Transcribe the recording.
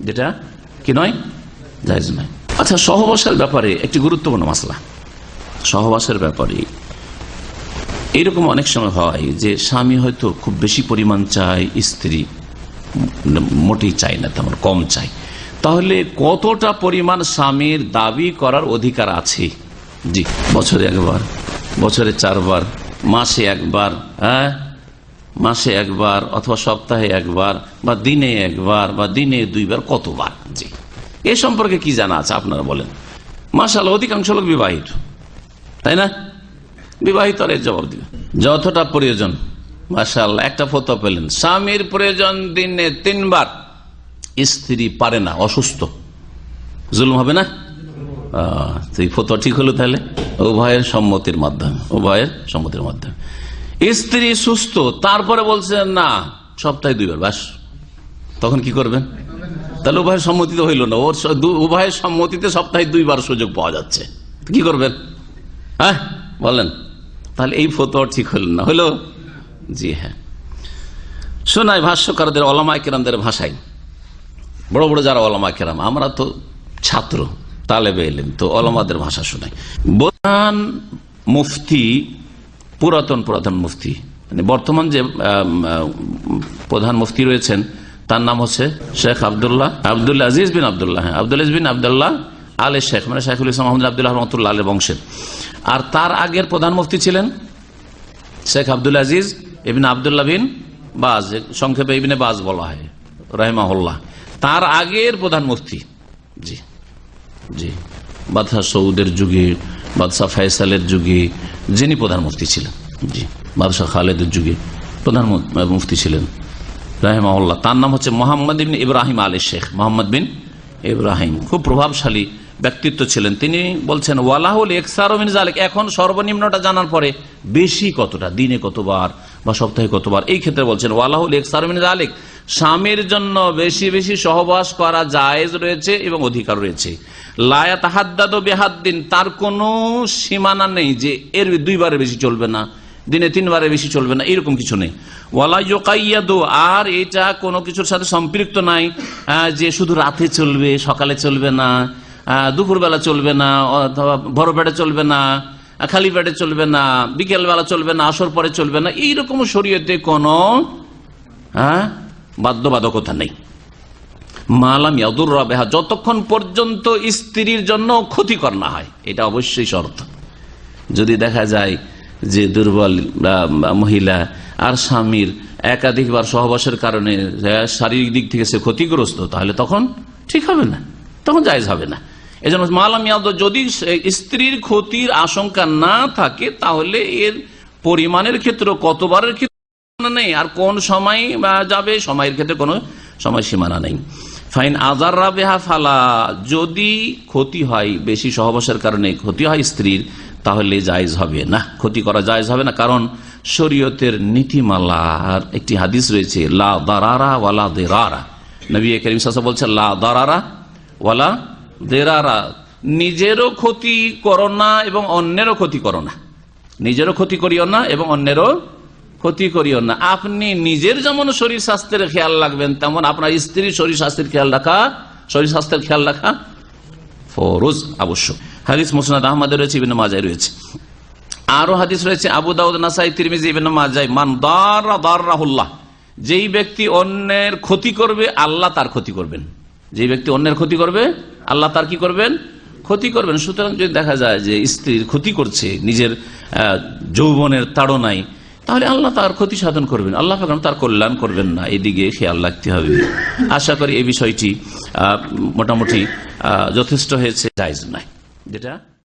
যেটা কি নয়? জায়জ নয় আচ্ছা সহবাসের ব্যাপারে একটি গুরুত্বপূর্ণ মাসলা। সহবাসের ব্যাপারে। এরকম অনেক সময় হয় যে স্বামী হয়তো খুব বেশি পরিমাণ চায়, স্ত্রী মোটেই চায় না, তেমন কম চায়। তাহলে কতটা পরিমাণ স্বামীর দাবি করার অধিকার আছে? জি, বছরে একবার, বছরে চারবার, মাসে একবার হ্যাঁ? মাসে একবার অথবা সপ্তাহে একবার বা দিনে একবার বা দিনে দুইবার কতবার? জি। এ সম্পর্কে কি জানা আছে আপনারা বলেন। মাসাল অধিকাংশ লোক বিবাহিত। তাই না? বিবাহিত আর জবাব দিবে। যতটা প্রয়োজন। মাসাল একটা ফতো পেলেন। স্বামীর প্রয়োজন দিনে তিনবার। স্ত্রী পারে না অসুস্থ। জুলুম হবে না? আহ, তো ঠিক হলো তাহলে? উভয়ের সম্মতির মাধ্যমে উভয়ের সম্মতির মাধ্যমে। স্ত্রী সুস্থ, তারপরে বলছে না, সপ্তাহে দুইবার, বাস। তখন কি করবেন? তাহলে উভয়ের সম্মতিতে হইল না। ওর উভয়ের সম্মতিতে সপ্তাহে দুইবার সুযোগ পাওয়া যাচ্ছে। কি করবেন? হ্যাঁ বলেন। তাহলে এই ফটো ঠিক হল না। হলো? জি হ্যাঁ। শোনাই ভাষ্যকারদের অলামা কেরামদের ভাষায়। বড় বড় যারা ওলামা কেরাম, আমরা তো ছাত্র, তালেবে এলেন তো ওলামাদের ভাষা শোনাই। বোধান মুফতি পুরাতন পুরাতন মুফতি। মানে বর্তমান যে প্রধান মুফতি রয়েছেন, তার নাম হচ্ছে শেখ আবদুল্লাহ আবদুল্লাহ আজিজ বিন আবদুল্লাহ হ্যাঁ আব্দুল বিন আবদুল্লাহ আলে শেখ মানে শেখুল ইসলাম আবদুল্লাহ রহমতুল্লাহ আলের বংশের। আর তার আগের প্রধান মুফতি ছিলেন শেখ আব্দুল আজিজ ইবিন আবদুল্লাহ বিন বাজ সংক্ষেপে ইবিনে বাজ বলা হয়, রাহিমাহুল্লাহ। তার আগের প্রধান মুফতি, জি জি, বাদশাহ সৌদের যুগে বাদশাহ ফয়সালের যুগে যিনি প্রধান মুফতি ছিলেন, জি, বাদশাহ খালেদের যুগে প্রধান মুফতি ছিলেন রাহেমাউল্লাহ তার নাম হচ্ছে মোহাম্মদ বিন ইব্রাহিম আলী শেখ, মোহাম্মদ বিন ইব্রাহিম। খুব প্রভাবশালী ব্যক্তিত্ব ছিলেন। তিনি বলছেন, ওয়ালাহুল একসারমিন জালেক এখন সর্বনিম্নটা জানার পরে বেশি কতটা, দিনে কতবার বা সপ্তাহে কতবার? এই ক্ষেত্রে বলছেন, ওয়ালাহুল একসারমিন জালেক স্বামীর জন্য বেশি বেশি সহবাস করা জায়েজ রয়েছে এবং অধিকার রয়েছে। লায়া তাহাদ্দাদ বেহাদ্দিন, তার কোনো সীমানা নেই যে এর দুইবারে বেশি চলবে না, দিনে তিনবারে বেশি চলবে না, এরকম কিছু নেই। ওয়ালাইয়াদু আর এটা কোনো কিছুর সাথে সম্পৃক্ত নাই যে শুধু রাতে চলবে, সকালে চলবে না দুপুরবেলা চলবে না, অথবা বড় পেটে চলবে না খালি পেটে চলবে না, বিকেলবেলা চলবে না, আসর পরে চলবে না, এইরকম শরীয়তে কোনো হ্যাঁ বাধ্যবাধকতা নেই। মালাম ইয়াদুর রবেহা, যতক্ষণ পর্যন্ত স্ত্রীর জন্য ক্ষতিকর না হয়, এটা অবশ্যই শর্ত। যদি দেখা যায় যে দুর্বল মহিলা আর স্বামীর একাধিকবার সহবাসের কারণে শারীরিক দিক থেকে সে ক্ষতিগ্রস্ত, তাহলে তখন ঠিক হবে না, তখন জায়জ হবে না। এই জন্য মালাম ইয়াদ, যদি স্ত্রীর ক্ষতির আশঙ্কা না থাকে, তাহলে এর পরিমাণের ক্ষেত্রে কতবারের ক্ষেত্রে নেই? আর কোন সময় যাবে? সময়ের ক্ষেত্রে কোনো সময় সীমানা নেই। ফাইন আজার রাবেহা ফালা, যদি ক্ষতি হয়, বেশি সহবাসের কারণে ক্ষতি হয় স্ত্রীর, তাহলে জায়জ হবে না। ক্ষতি করা জায়জ হবে না, কারণ শরীয়তের নীতিমালার একটি হাদিস রয়েছে, লা দারারা ওয়ালা দেরারা। নবী করিম সাসা বলছে লা দারারা ওয়ালা দেরারা, নিজেরও ক্ষতি করো না এবং অন্যেরও ক্ষতি করো না। নিজেরও ক্ষতি করিও না এবং অন্যেরও ক্ষতি করিও না। আপনি নিজের যেমন শরীর স্বাস্থ্যের খেয়াল রাখবেন, তেমন আপনার স্ত্রীর শরীর স্বাস্থ্যের খেয়াল রাখা, শরীর স্বাস্থ্যের খেয়াল রাখা ফরজ, আবশ্যক। হাদিস মুসনাদ আহমদের রয়েছে বিভিন্ন মাজায় রয়েছে। আরও হাদিস রয়েছে, আবু দাউদ, নাসাই, তিরমিজি, ইবনে মাজায়, মান দাররা দাররাহুল্লাহ যেই ব্যক্তি অন্যের ক্ষতি করবে, আল্লাহ তার ক্ষতি করবেন। যেই ব্যক্তি অন্যের ক্ষতি করবে আল্লাহ তার কি করবেন? ক্ষতি করবেন। সুতরাং যদি দেখা যায় যে স্ত্রীর ক্ষতি করছে, নিজের যৌবনের তাড়নায়, তাহলে আল্লাহ তার ক্ষতি সাধন করবেন। আল্লাহ তার কল্যাণ করবেন না। এদিকে খেয়াল রাখতে হবে। আশা করি এই বিষয়টি মোটামুটি যথেষ্ট হয়েছে। জায়জ নয়। যেটা